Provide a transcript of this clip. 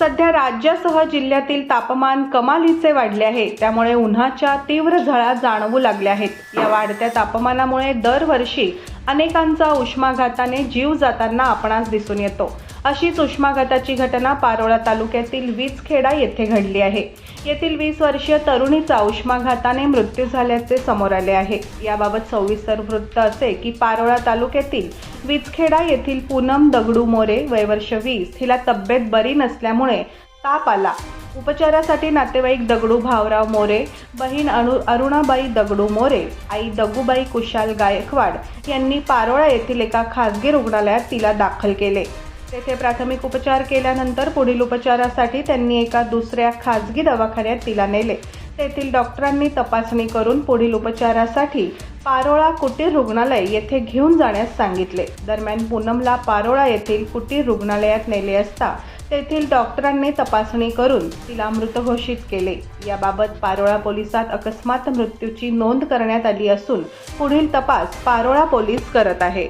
सध्या राज्यासह जिल्ह्यातील तापमान कमालीचे वाढले आहे. त्यामुळे उन्हाच्या तीव्र झळा जाणवू लागल्या आहेत. या वाढत्या तापमानामुळे दरवर्षी अनेकांचा उष्माघाताने जीव जाताना आपणास दिसून येतो. अशीच उष्माघाताची घटना पारोळा तालुक्यातील वीजखेडा येथे घडली आहे. येथील वीस वर्षीय तरुणीचा उष्माघाताने मृत्यू झाल्याचे समोर आले आहे. याबाबत सविस्तर वृत्त असे की पारोळा तालुक्यातील वीजखेडा येथील पूनम दगडू मोरे वयवर्ष वीस हिला तब्येत बरी नसल्यामुळे ताप आला. उपचारासाठी नातेवाईक दगडू भावराव मोरे बहीण अनु अरुणाबाई दगडू मोरे आई दगूबाई कुशाल गायकवाड यांनी पारोळा येथील एका खासगी रुग्णालयात तिला दाखल केले. तेथे प्राथमिक उपचार केल्यानंतर पुढील उपचारासाठी त्यांनी एका दुसऱ्या खाजगी दवाखान्यात तिला नेले. तेथील डॉक्टरांनी तपासणी करून पुढील उपचारासाठी पारोळा कुटीर रुग्णालय येथे घेऊन जाण्यास सांगितले. दरम्यान पूनमला पारोळा येथील कुटीर रुग्णालयात नेले असता तेथील डॉक्टरांनी तपासणी करून तिला मृत घोषित केले. याबाबत पारोळा पोलिसात अकस्मात मृत्यूची नोंद करण्यात आली असून पुढील तपास पारोळा पोलीस करत आहे.